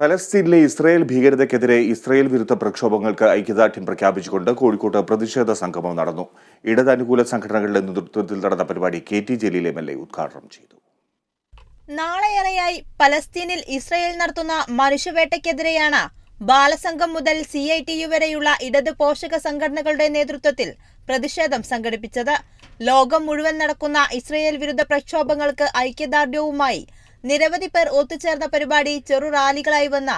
ഫലസ്തീനിലെ Israel ഭീകരതയ്ക്കെതിരെ Israel വിരുദ്ധ പ്രക്ഷോഭങ്ങൾക്ക് ഐക്യദാർഢ്യം പ്രഖ്യാപിച്ചുകൊണ്ട് കോഴിക്കോട്ട് പ്രതിഷേധ സംഗമം നടന്നു. ഇടതനുകൂല സംഘടനകളുടെ നേതൃത്വത്തിൽ നടന്ന പരിപാടി K T Jaleel M L A ഉദ്ഘാടനം ചെയ്തു. നാളെയേറെയായി പലസ്തീനിൽ ഇസ്രായേൽ നടത്തുന്ന മനുഷ്യവേട്ടയ്ക്കെതിരെയാണ് ബാലസംഘം മുതൽ സി ഐ ടി യു വരെയുള്ള ഇടത് പോഷക സംഘടനകളുടെ നേതൃത്വത്തിൽ പ്രതിഷേധം സംഘടിപ്പിച്ചത്. ലോകം മുഴുവൻ നടക്കുന്ന ഇസ്രായേൽ വിരുദ്ധ പ്രക്ഷോഭങ്ങൾക്ക് ഐക്യദാർഢ്യവുമായി നിരവധി പേർ ഒത്തുചേർന്ന പരിപാടി ചെറു റാലികളായി വന്ന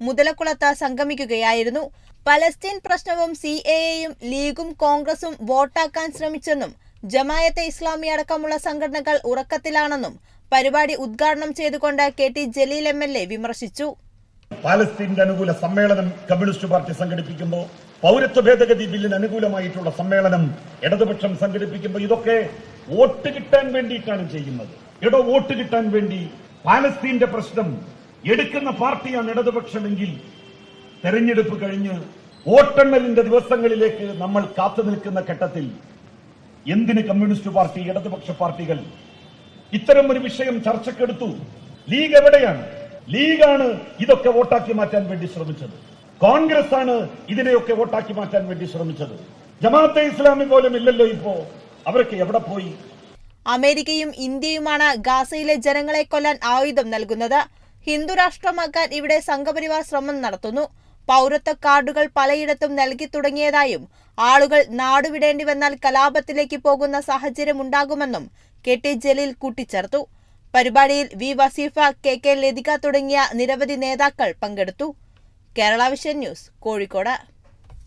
മുതലക്കുളത്ത് സംഗമിക്കുകയായിരുന്നു. പലസ്തീൻ പ്രശ്നവും സി എയും ലീഗും കോൺഗ്രസും വോട്ടാക്കാൻ ശ്രമിച്ചെന്നും ജമായത്തെ ഇസ്ലാമി അടക്കമുള്ള സംഘടനകൾ ഉറക്കത്തിലാണെന്നും പരിപാടി ഉദ്ഘാടനം ചെയ്തുകൊണ്ട് K T Jaleel M L A വിമർശിച്ചു. പാലസ്തീന്റെ അനുകൂല സമ്മേളനം കമ്മ്യൂണിസ്റ്റ് പാർട്ടി സംഘടിപ്പിക്കുമ്പോൾ പൗരത്വ ഭേദഗതി ബില്ലിന് അനുകൂലമായിട്ടുള്ള സമ്മേളനം ഇടതുപക്ഷം സംഘടിപ്പിക്കുമ്പോൾ ഇതൊക്കെ വോട്ട് കിട്ടാൻ വേണ്ടിയിട്ടാണ് ചെയ്യുന്നത്. എടോ വോട്ട് കിട്ടാൻ വേണ്ടി പാലസ്തീന്റെ പ്രശ്നം എടുക്കുന്ന പാർട്ടിയാണ് ഇടതുപക്ഷമെങ്കിൽ തെരഞ്ഞെടുപ്പ് കഴിഞ്ഞ് വോട്ടെണ്ണലിന്റെ ദിവസങ്ങളിലേക്ക് നമ്മൾ കാത്തു നിൽക്കുന്ന ഘട്ടത്തിൽ എന്തിന് കമ്മ്യൂണിസ്റ്റ് പാർട്ടി ഇടതുപക്ഷ പാർട്ടികൾ ഇത്തരം ഒരു വിഷയം ചർച്ചക്കെടുത്തു? ലീഗ് എവിടെയാണ്? ലീഗാണ് ഇതൊക്കെ വോട്ടാക്കി മാറ്റാൻ വേണ്ടി ശ്രമിച്ചത്. കോൺഗ്രസ് ആണ് ഇതിനെയൊക്കെ വോട്ടാക്കി മാറ്റാൻ വേണ്ടി ശ്രമിച്ചത്. ജമാഅത്തെ ഇസ്ലാമി പോലും ഇല്ലല്ലോ ഇപ്പോ. അവരൊക്കെ എവിടെ പോയി? അമേരിക്കയും ഇന്ത്യയുമാണ് ഗാസയിലെ ജനങ്ങളെ കൊല്ലാൻ ആയുധം നൽകുന്നത്. ഹിന്ദു രാഷ്ട്രമാക്കാൻ ഇവിടെ സംഘപരിവാർ ശ്രമം നടത്തുന്നു. പൗരത്വ കാർഡുകൾ പലയിടത്തും നൽകി തുടങ്ങിയതായും ആളുകൾ നാടുവിടേണ്ടി വന്നാൽ കലാപത്തിലേക്ക് പോകുന്ന സാഹചര്യമുണ്ടാകുമെന്നും കെ ടി ജലീൽ കൂട്ടിച്ചേർത്തു. പരിപാടിയിൽ V Vaseef K K Lathika തുടങ്ങിയ നിരവധി നേതാക്കൾ പങ്കെടുത്തു. Kerala vision news Kozhikode.